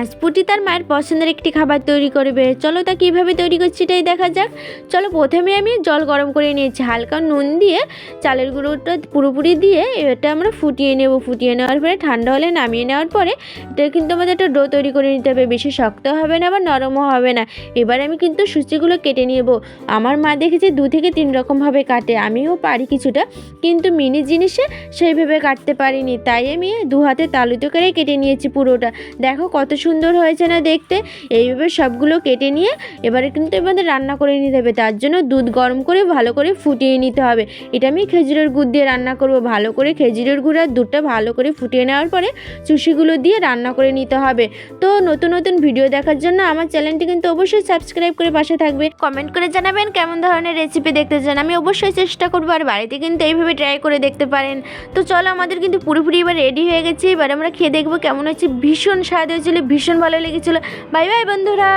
আজ পুটি তার মায়ের পছন্দের একটি খাবার তৈরি করবে। চলো তা কীভাবে তৈরি করছি, এটাই দেখা যাক। চলো প্রথমে আমি জল গরম করে নিয়েছি, হালকা নুন দিয়ে চালের গুঁড়োটা পুরোপুরি দিয়ে এটা আমরা ফুটিয়ে নেব। ফুটিয়ে নেওয়ার পরে, ঠান্ডা হলে নামিয়ে নেওয়ার পরে এটা কিন্তু আমাদের একটা ডো তৈরি করে নিতে হবে। বেশি শক্ত হবে না বা নরমও হবে না। এবার আমি কিন্তু সুচিগুলো কেটে নেব। আমার মা দেখেছি দু থেকে তিন রকমভাবে কাটে, আমিও পারি কিছুটা, কিন্তু মিনি জিনিসে সেইভাবে কাটতে পারিনি। তাই আমি দু হাতে তালুতে করে কেটে নিয়েছি পুরোটা। দেখো কত সুন্দর হয়েছে না দেখতে, এইভাবে সবগুলো কেটে নিয়ে এবারে কিন্তু আমাদের রান্না করে নিতে হবে। তার জন্য দুধ গরম করে ভালো করে ফুটিয়ে নিতে হবে। এটা আমি খেজুরের গুড় দিয়ে রান্না করব। ভালো করে খেজুরের গুড় আর দুধটা ভালো করে ফুটিয়ে নেওয়ার পরে চুষিগুলো দিয়ে রান্না করে নিতে হবে। তো নতুন নতুন ভিডিও দেখার জন্য আমার চ্যানেলটি কিন্তু অবশ্যই সাবস্ক্রাইব করে পাশে থাকবে। কমেন্ট করে জানাবেন কেমন ধরনের রেসিপি দেখতে চান। আমি অবশ্যই চেষ্টা করব আর বাড়িতে কিন্তু এইভাবে ট্রাই করে দেখতে পারেন। তো চলো আমাদের কিন্তু পুরোপুরি এবার রেডি হয়ে গেছে। এবার আমরা খেয়ে দেখব কেমন হচ্ছে ভীষণ স্বাদ হয়েছিল ভীষণ ভালো লেগেছিলো। বাই বাই বন্ধুরা।